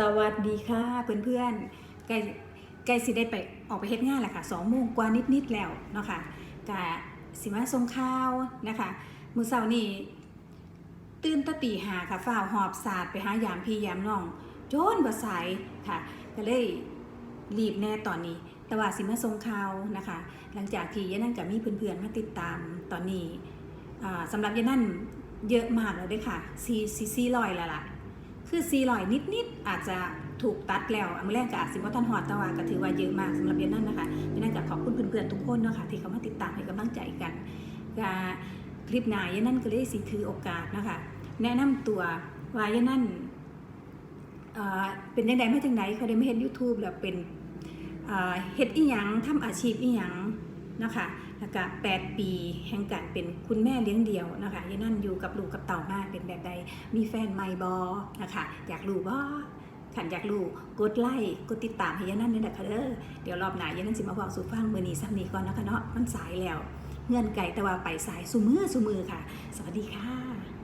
สวัสดีค่ะเพื่อนๆใกล้ใกล้สิได้ไปออกไปเฮ็ดงานแหละค่ะสองโมงกว่านิดๆแล้วเนาะค่ะกะสิมาส่งข้าวนะคะมื้อเช้านี่ตื่นตะตีหาค่ะฝ้าวหอบศาสาดไปหายามพี่ยามน้องโจนบ่สายค่ะ ก็เลยรีบแน่ตอนนี้ แต่ว่าสิมาส่งข้าวนะคะ หลังจากที่ยะนั่นกับมีเพื่อนๆมาติดตามตอนนี้สำหรับยะนั่นเยอะมากแล้วเด้วยค่ะซีซีซีลอยแล้วล่ะ คือซีลอยนิดๆอาจจะถูกตัดแล้วอันแรกก็อาจสิว่าทันหอดตะวาก็ถือว่าเยอะมากสำหรับยะนั่นนะคะยะนั่นก็ขอบคุณเพื่อนๆทุกคนเนาะค่ะที่เขามาติดตามให้กำลังใจกันก็คลิปหนายยะนั่นก็เลยสิถือโอกาสนะคะแนะนำตัวว่ายะนั่นเป็นยังไงมาจังไหนเขาได้มาเห็น YouTube แล้วเป็นเอ่อเฮ็ดอีหยังทำอาชีพอีหยัง นะคะแล้วก็8ปีแห่งการเป็นคุณแม่เลี้ยงเดี่ยวนะคะยายนั่นอยู่กับลูกกับเต่ามากเป็นแบบใดมีแฟนไม่บอนะคะอยากรู้บอขันอยากรู้กดไลค์กดติดตามให้ยายนั่นด้วยนะคะเด้อเดี๋ยวรอบหน้ายายนั่นสิมาบอกสู่ฟังมื้อนี้ซ้ำนี้ก่อนนะคะเนาะมันสายแล้วเงื่อนไก่แต่ว่าไปสายสุมือสุมือค่ะ สวัสดีค่ะ